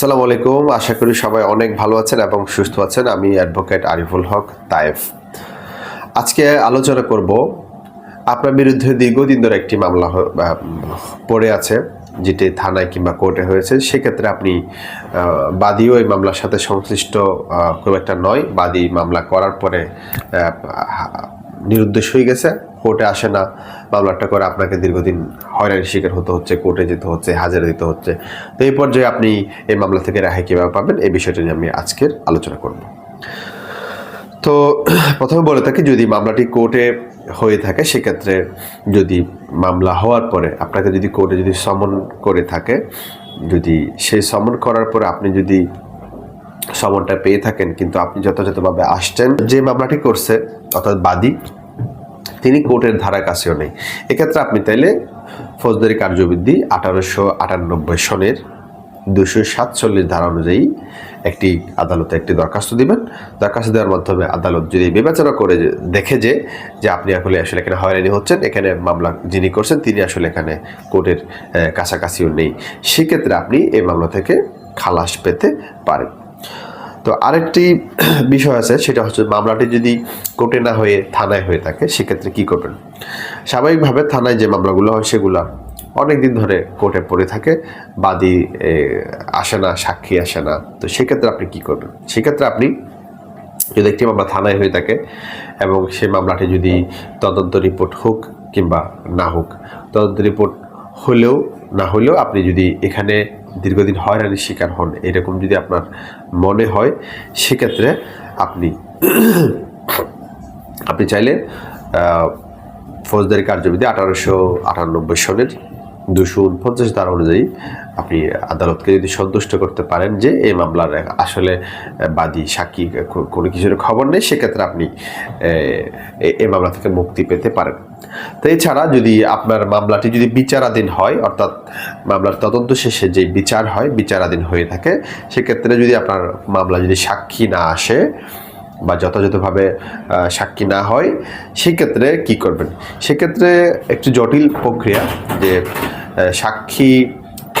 আসসালামু আলাইকুম। আশা করি সবাই অনেক ভালো আছেন এবং সুস্থ আছেন। আমি অ্যাডভোকেট আরিফুল হক তায়েফ। আজকে আলোচনা করব, আপনার বিরুদ্ধে দীর্ঘদিন ধরে একটি মামলা পড়ে আছে, যেটি থানায় কিংবা কোর্টে হয়েছে। সেক্ষেত্রে আপনি বাদীও এই মামলার সাথে সংশ্লিষ্ট খুব একটা নয়। বাদী মামলা করার পরে নিরুদ্দেশ হয়ে গেছে। কোর্টে আসে না মামলাটা করে আপনাকে দীর্ঘদিন হয়রানির শিকার হতে হচ্ছে, কোর্টে যেতে হচ্ছে, হাজারে দিতে হচ্ছে। তো এই পর্যায়ে আপনি এই মামলা থেকে রেহাই কীভাবে পাবেন? এই বিষয়টা নিয়ে আমি আজকের আলোচনা করব। তো প্রথমে বলে থাকি, যদি মামলাটি কোর্টে হয়ে থাকে, সেক্ষেত্রে যদি মামলা হওয়ার পরে আপনাকে যদি কোর্টে যদি সমন করে থাকে, যদি সেই সমন করার পরে আপনি যদি সমনটা পেয়ে থাকেন, কিন্তু আপনি যথাযথভাবে আসছেন, যে মামলাটি করছে, অর্থাৎ বাদী তিনি কোর্টের ধারা কাছেও নেই। এক্ষেত্রে আপনি তাইলে ফৌজদারি কার্যবিধি আঠারোশো আটানব্বই সনের দুশো সাতচল্লিশ ধারা অনুযায়ী একটি আদালতে একটি দরখাস্ত দিবেন। দরখাস্ত দেওয়ার মাধ্যমে আদালত যদি বিবেচনা করে দেখে যে যে আপনি আসলে আসলে এখানে হয়রানি হচ্ছেন, এখানে মামলা যিনি করছেন তিনি আসলে এখানে কোর্টের কাছাকাছিও নেই। সেক্ষেত্রে আপনি এই মামলা থেকে খালাস পেতে পারেন। তো আরেকটি বিষয় আছে, সেটা হচ্ছে মামলাটি যদি কোর্টে না হয়ে থানায় হয়ে থাকে, সেক্ষেত্রে কি করবেন? স্বাভাবিকভাবে থানায় যে মামলাগুলো হয়, সেগুলো অনেক দিন ধরে কোর্টে পড়ে থাকে, বাদী আসে না, সাক্ষী আসে না। তো সেক্ষেত্রে আপনি কি করবেন? সেক্ষেত্রে আপনি যদি একটি মামলা থানায় হয়ে থাকে এবং সেই মামলাটি যদি তদন্ত রিপোর্ট হোক কিংবা না হোক, তদন্ত রিপোর্ট হলেও, না হলেও আপনি যদি এখানে দীর্ঘদিন হয়রানির শিকার হন, এরকম যদি আপনার মনে হয়, সেক্ষেত্রে আপনি আপনি চাইলে ফৌজদারি কার্যবিধি আঠারোশো আটানব্বই সনের দুশো উনপঞ্চাশ ধারা অনুযায়ী আপনি আদালতকে যদি সন্তুষ্ট করতে পারেন যে এই মামলার আসলে বাদী, সাক্ষী কোনো কিছুর খবর নেই, সেক্ষেত্রে আপনি এ- মামলা থেকে মুক্তি পেতে পারেন। তো এছাড়া যদি আপনার মামলাটি যদি বিচারাধীন হয়, অর্থাৎ মামলার তদন্ত শেষে যে বিচার হয়, বিচারাধীন হয়ে থাকে, সেক্ষেত্রে যদি আপনার মামলা যদি সাক্ষী না আসে বা যথাযথভাবে সাক্ষী না হয়, সেক্ষেত্রে কি করবেন? সেক্ষেত্রে একটু জটিল প্রক্রিয়া যে সাক্ষী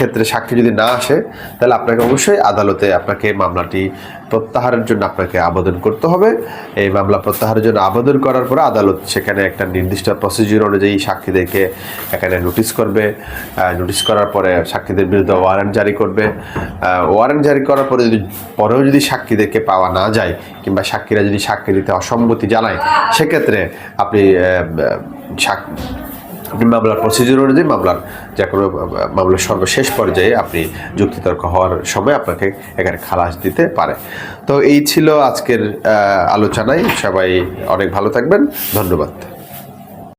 ক্ষেত্রে সাক্ষী যদি না আসে তাহলে আপনাকে অবশ্যই আদালতে আপনাকে মামলাটি প্রত্যাহারের জন্য আপনাকে আবেদন করতে হবে। এই মামলা প্রত্যাহারের জন্য আবেদন করার পরে আদালত সেখানে একটা নির্দিষ্ট প্রসিজিওর অনুযায়ী সাক্ষীদেরকে এখানে নোটিশ করবে। নোটিশ করার পরে সাক্ষীদের বিরুদ্ধে ওয়ারেন্ট জারি করবে। ওয়ারেন্ট জারি করার পরে যদি পরেও যদি সাক্ষীদেরকে পাওয়া না যায় কিংবা সাক্ষীরা যদি সাক্ষী দিতে অসম্মতি জানায় সেক্ষেত্রে আপনি আহ, সাক- আপনি মামলার প্রসিডিউর অনুযায়ী মামলার যে কোনো মামলার সর্বশেষ পর্যায়ে আপনি যুক্তিতর্ক হওয়ার সময় আপনাকে এখানে খালাস দিতে পারে। তো এই ছিল আজকের আলোচনায়। সবাই অনেক ভালো থাকবেন। ধন্যবাদ।